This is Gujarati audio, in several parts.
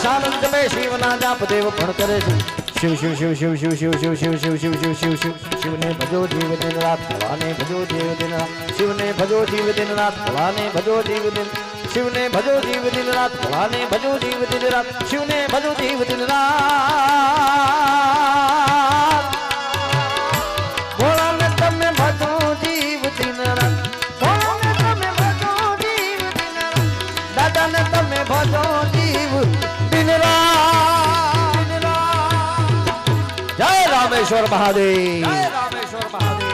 દશાનંદ જપે શિવના જાપ દેવ પણ કરે છે શિવ શિવ શિવ શિવ શિવ શિવ શિવ શિવ શિવ શિવ શિવ શિવ શિવ શિવને ભજો જીવ દિન રાત ભવાને ભજો જીવ દિન રાત શિવને ભજો જીવ દિન રાત ભવાને ભજો જીવ દિન શિવને ભજો જીવ દિન રાત ભવાને ભજો જીવ દિન રાત શિવને ભજો જીવ દિન રાત રામેશ્વર મહાદેવ. રામેશ્વર મહાદેવ.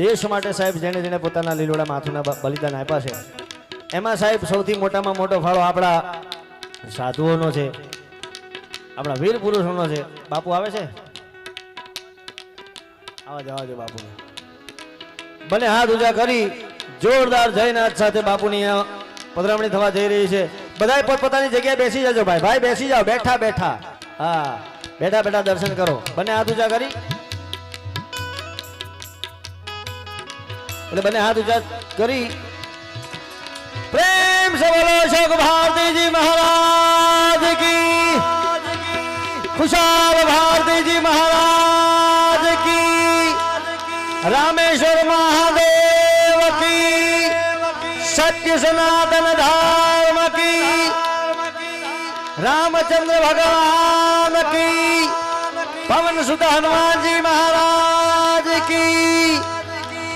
દેશ માટે સાહેબ જેને જેને પોતાના લીલોડા માથુના બલિદાન આપ્યા છે, એમાં સાહેબ સૌથી મોટામાં મોટો ફાળો આપણા સાધુઓનો છે, આપણા વીર પુરુષોનો છે. બાપુ આવે છે? આવા જવા દે બાપુ બને હાથ ઉજા કરી, જોરદાર જયનાથ સાથે બાપુની પધરામણી થવા જઈ રહી છે. બધાય પોતપોતાની જગ્યાએ બેસી જજો ભાઈ. ભાઈ, બેસી જાઓ. બેઠા બેઠા. હા, બેઠા બેઠા દર્શન કરો. બને હાથ ઉજા કરી. એટલે બંને હાથ ઊંચા કરી. પ્રેમ સે બોલો શોક ભારતીજી મહારાજ કી. ખુશાલ ભારતીજી મહારાજ કી. રામેશ્વર મહાદેવ કી. સત્ય સનાતન ધર્મ કી. રામચંદ્ર ભગવાન કી. પવન સુત હનુમાનજી મહારાજ કી.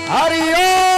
ஹரியோ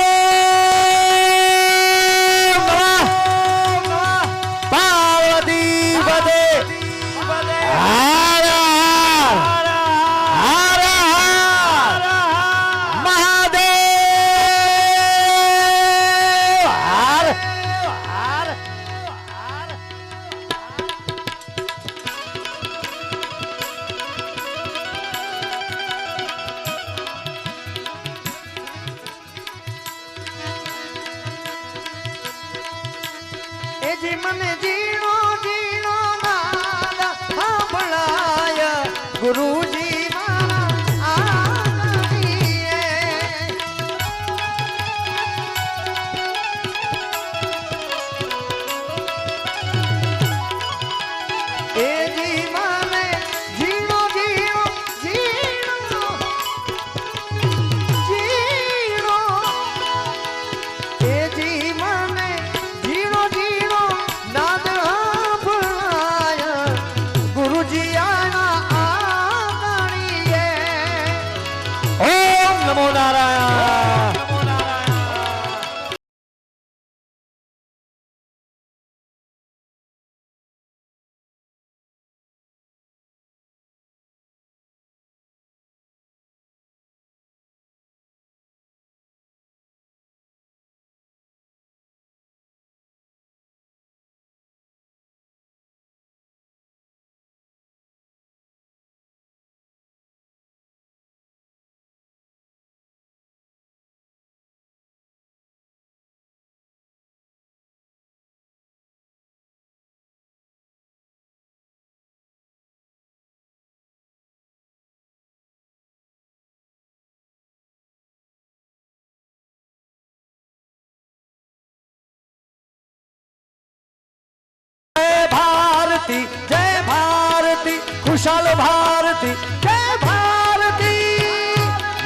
ભારતી, જય ભારતી ખુશાલ ભારતી, જય ભારતી.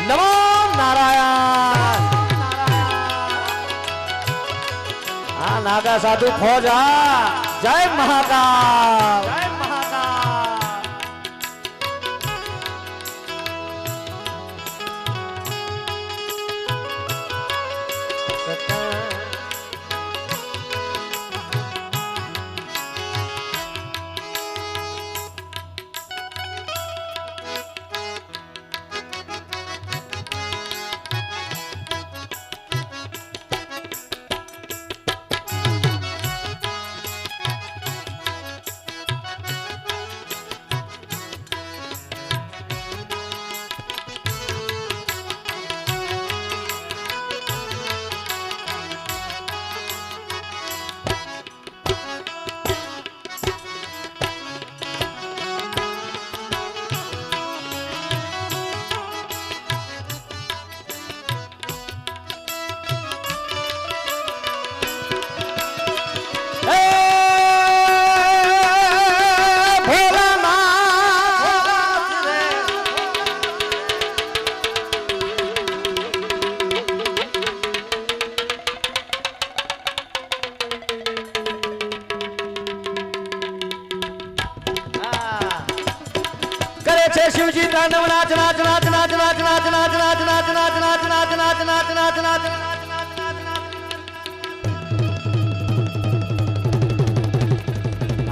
નમો નારાયણ. આ નાગા સાધુ, ફોજા જય મહાકાલ. ત્રાણવ નાચ નાચ નાચ નાચ નાચ નાચ નાચ નાચ નાચ નાચ નાચ નાચ નાચ નાચ નાચ નાચ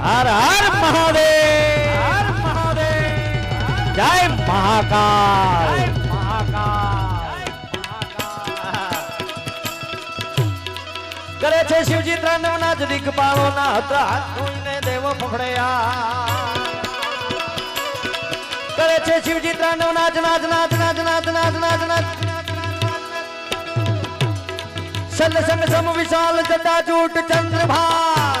હર હર મહાદેવ હર મહાદેવ જય મહાકાલ કરે છે શિવજી ત્રણવ નાચ દિગપાળો ના હતા ધોઈને દેવો ફફડ્યા કરે છે શિવજી ત્રણવ નાચ નાચ નાચ નાચ નાચ નાચ નાચ નાચ સલ સંગ સમ વિશાલ જટા ચૂટ ચંદ્રભા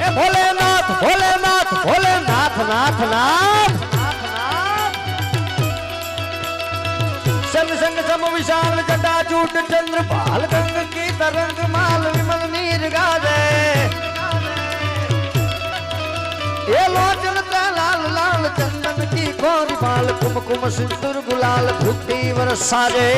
એ ભોલેનાથ ભોલેનાથ ભોલેનાથ નાથ નાથ સંગ સંગ સમ વિશાલ જટા ચૂટ ચંદ્રભાલ ગંગ કી તરંગ માલ વિમલ નીર ગાજે એ લોચન લાલ લાલ ચંદન કી ગોરી બાલ કુમકુમ સિંદૂર, ગુલાલ ભૂતિ વરસારે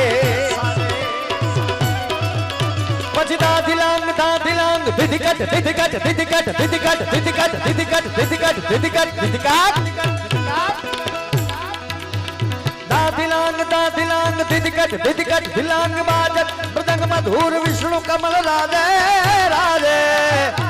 પછી દાધિલાંગ દાધિલાંગ વિધિકટ વિધિકટ વિધિકટ વિધિકટ વિધિકટ વિધિકટ વિધિકટ વિધિકટ વિધિકટ દાધિલાંગ દાધિલાંગ વિધિકટ વિધિકટ વિલાંગ, બાજત, મૃદંગ, મધુર, વિષ્ણુ, કમલ, રાધે રાધે.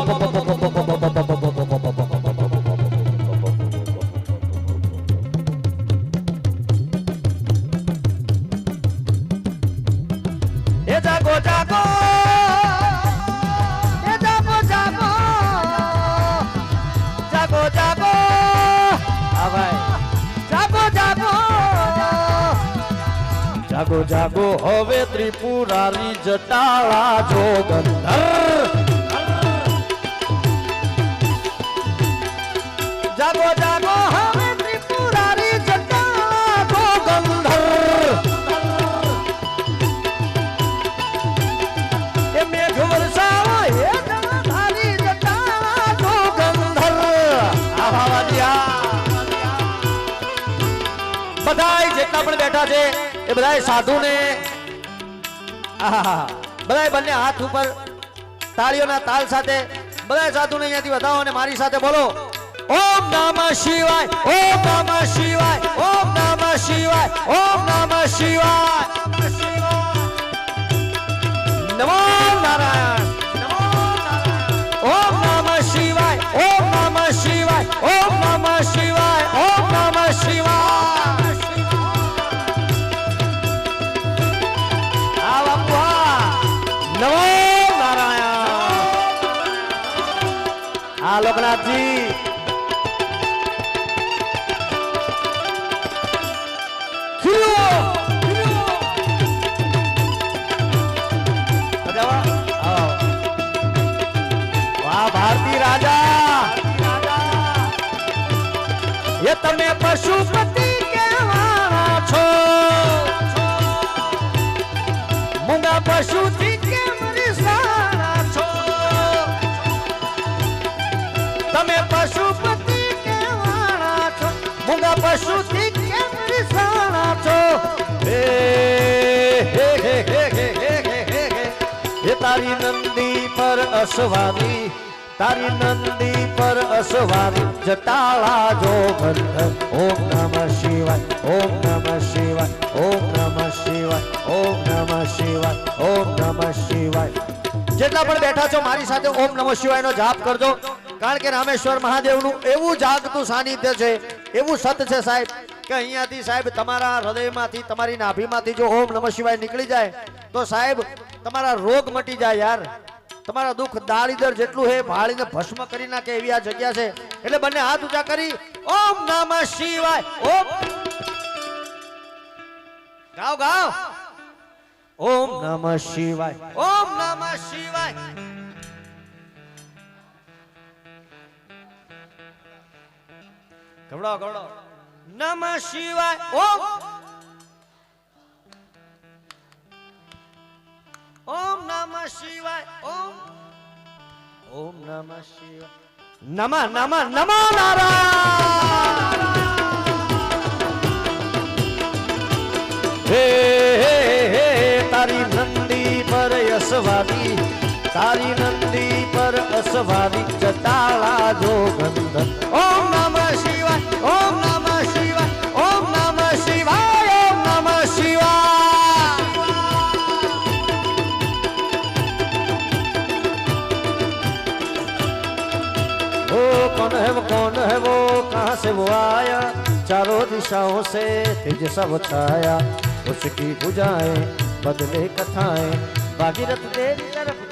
જાગો જાગો, હવે ત્રિપુરારી જટાળા જોગંધર જાગો જાગો, હવે ત્રિપુરારી જટાળા જોગંધર એ મેઘ વરસાવો, એ જળધારી જટાળા જોગંધર આહા વાદિયા બધાય જેટલા પણ બેઠા છે એ બધા સાધુને. બધાય બંને હાથ ઉપર તાળીઓના તાલ સાથે બધાય સાધુને અહીંયાથી વધાવો અને મારી સાથે બોલો. ઓમ નમઃ શિવાય, ઓમ નમઃ શિવાય, ઓમ નમઃ શિવાય, ઓમ નમઃ શિવાય. નમો નારાયણ નમો નારાયણ. ઓમ હા લોકનાથજી ભારતી રાજા. એ તમે પર અસવાની તારી નંદી પર અસવારી જટાળા જો બંધન, ઓમ નમઃ શિવાય, ઓમ નમઃ શિવાય, ઓમ નમઃ શિવાય, ઓમ નમઃ શિવાય, ઓમ નમઃ શિવાય. જેટલા પણ બેઠા છો મારી સાથે, ઓમ નમઃ શિવાયનો જાપ કરજો. કારણ કે રામેશ્વર મહાદેવનું એવું જાગતું સાનિધ્ય છે, એવું સત છે સાહેબ, કે અહીંયાથી સાહેબ તમારા હૃદયમાંથી, તમારી નાભીમાંથી જો ઓમ નમઃ શિવાય નીકળી જાય, તો સાહેબ તમારા રોગ મટી જાય યાર. તમારા દુઃખ દાળીદર જેટલું હે, ભાળીને ભસ્મ કરી નાખે એવી આ જગ્યા છે. એટલે બંને હાથ ઊંચા કરી, ઓમ નમઃ શિવાય, ઓમ. ગાઓ ગાઓ. ઓમ નમઃ શિવાય, ઓમ નમઃ શિવાય. ગવડો ગવડો નમઃ શિવાય, ઓમ. ઓમ નમઃ શિવાય, ઓમ. ઓમ નમઃ શિવાય. નમઃ નમઃ નમઃ હે હે તારી નંદી પર યશવાદી, તારી નંદી પર અસવારી ચટાળા જો ગંધન ઓમ નમઃ શિવાય, ઓમ चारों दिशाओं से तेज सब छाया उसकी बुझाए बदले कथाएं भागीरथ देव तरफ